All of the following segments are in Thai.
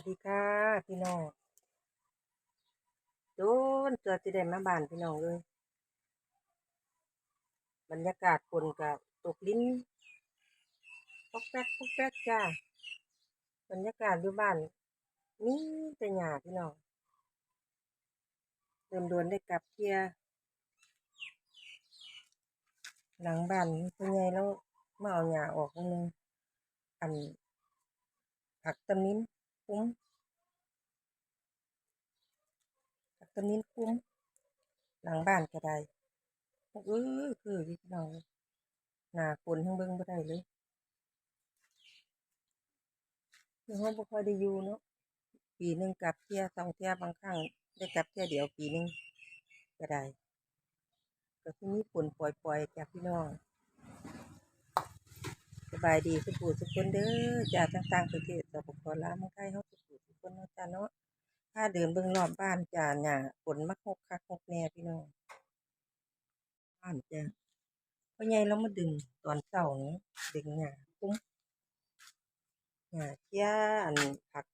วัสดีค่ะพี่น้องโดนเจอจะได้มาบ้านพี่น้องเลย บรรยากาศฝนกับตกลิ้นปอกแป๊กปอกแป๊กจ้า บรรยากาศอยู่บ้านนี่แต่หยาพี่น้องเดินดวนได้กลับเที่ยหลังบ้านเป็นไงแล้วมาเอาหญ้าออกนึงอันผักตะมิ้น คุ้มผักตะมิ้นคุ้ม หลังบ้านก็ได้เออคือพี่น้องหนาฝนทั้งเบิ่งบ่ได้เลยคือเฮาบ่ค่อยได้อยู่เนาะปีหนึ่งกลับเที่ยสองเที่ยบางครั้งได้กลับเที่ยเดียวปีหนึ่งก็ได้ก็สิมีฝนปล่อยๆจากพี่น้อง สบายดีสุขูสุขคนเด้อจาต่างๆประเทศสปปลาเมืองไทยเฮาสุขูสุขคนเนาะจ้าเนาะถ้าเดินเบิ่งรอบบ้านจ้าหญ้าฝนมักหกคักหกแน่พี่น้องบ้านจ้าพ่อใหญ่เรามาดึงตอนเช้านี้ดึงหญ้าคุ้มหญ้าเที่ยอันผัก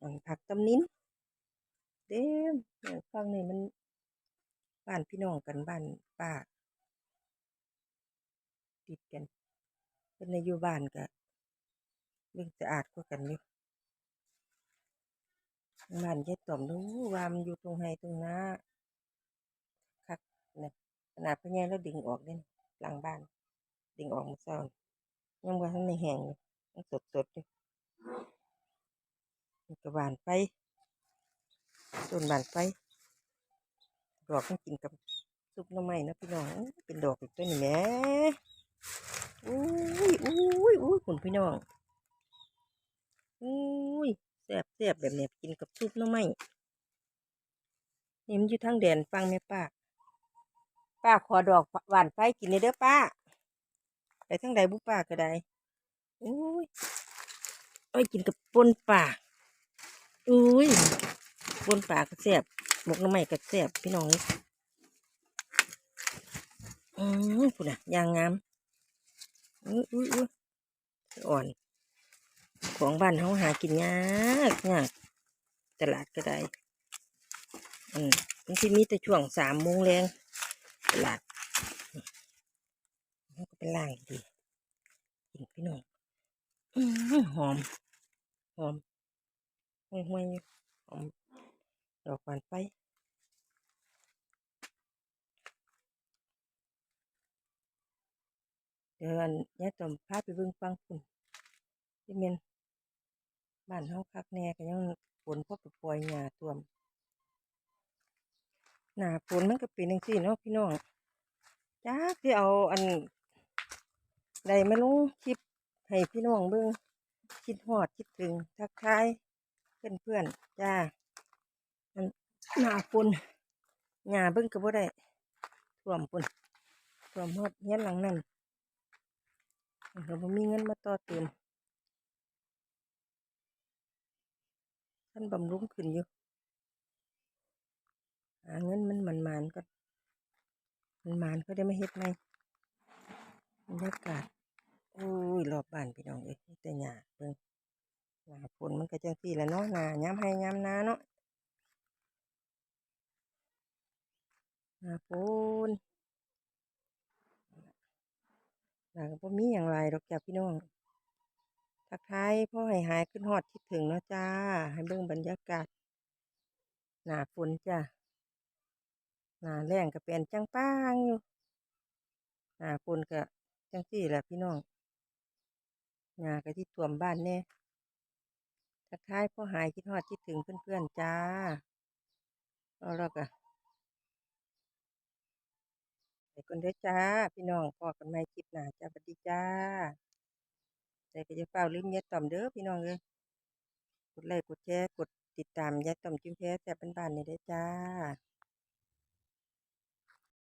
อันผักตำนิ้นเต็มเนี่ยฟังนี่มันบ้านพี่น้องกันบ้านป้า ติดกันเพิ่นน่ะอยู่บ้านก็เบิ่งสะอาดกว่ากันอยู่บ้านยายต่อมดูว่ามันอยู่ตรงไห้ตรงน้าคักนะขนาดพ่อใหญ่เราดึงออกเด้นี่หลังบ้าน ดึงออกเมื่อนยังบ่ทันได้แห้งอยู่ยังสดอยู่มันก็บานไปต้นบานไปดอกมันกินกับซุปน่อไม้นะพี่น้องเป็นดอกอีกตัวนี่แหม อุ้ยอุ้ยอุ้ยคุณพี่น้องอุ้ยแซ่บแซ่บแบบเนี้ยกินกับซุปน่อไม้นี่มันอยู่ทางแดนฟังไหมป้า ป้าขอดอกหวานไฟกินเลยเด้อป้า ไปทางใดบุป้าก็ได้อุ้ยเอาไปกินกับปนป่าอุ้ยปนป่าก็แซ่บหมกน่อไม้ก็แซ่บพี่น้องนี่อืมพุ่นอะยางงาม อุ้ยอุ้ยอุ้ยอ่อน ของบ้านเฮาหากินยากยากตลาดก็ได้ อืมที่มีแต่ช่วงสามโมงแรงตลาดมันก็เป็นล่างดีกินพี่น้องอืมหอม หอมห่วยห่วยๆอยู่หอมดอกบานไฟ เดี๋ยวอันยายต่อมพาไปเบิ่งฟังคุณที่เมนบ้านเฮาคักแน่ก็ยังฝนพอปปล่อยหญ้าท่วมหน้าฝนมันก็เป็นจังซี่เนาะพี่น้องจักสิเอาอันใดมาลงคลิปให้พี่น้องเบิ่งคิดฮอดคิดถึงทักทายเพื่อนๆจ้าอันหน้าฝนหญ้าเบิ่งก็บ่ได้ท่วมพุ่นท่วมฮอดเฮียนหลังนั้น ก็บ่มีเงินมาต่อเติมท่านบำรุงขึ้นอยู่หาเงินมันมันมานก็มันมานก็ได้มาเฮ็ดใหมบรรยากาศโอ้ยรอบบ้านพี่น้องเอ้ยมีแต่หญ้าเบิ่งหนาฝนมันก็จังซี่แหละเนาะหน้ายามให้ยามนาเนาะหนาฝน หน้าก็บ่มีหยังหลายดอกจ้ะพี่น้อง ทักทายพ่อให้หายขึ้นฮอดคิดถึงเนาะจ้า ให้เบิ่งบรรยากาศ หนาฝนจ้ะหนาแล้งก็เป็นจังป้างอยู่หนาฝนก็จังซี่แหละพี่น้องหญ้าก็ที่ท่วมบ้านแน่ทักทายพ่อหายคิดฮอดคิดถึงเพื่อนๆจ้าเอาแล้วก็ไปก่ อนเด้อจ้า พี่น้องพอกันไหม่คลิปหน้าจ้าสวัสดีจ้าแต่ก็จะเฝ้าลืมยายต่อมเด้อพี่น้องเลยกดไลค์กดแชร์กดติดตามยายต่อมจิ้มแพ้แซ่บบ้านๆนี่เด้จ้า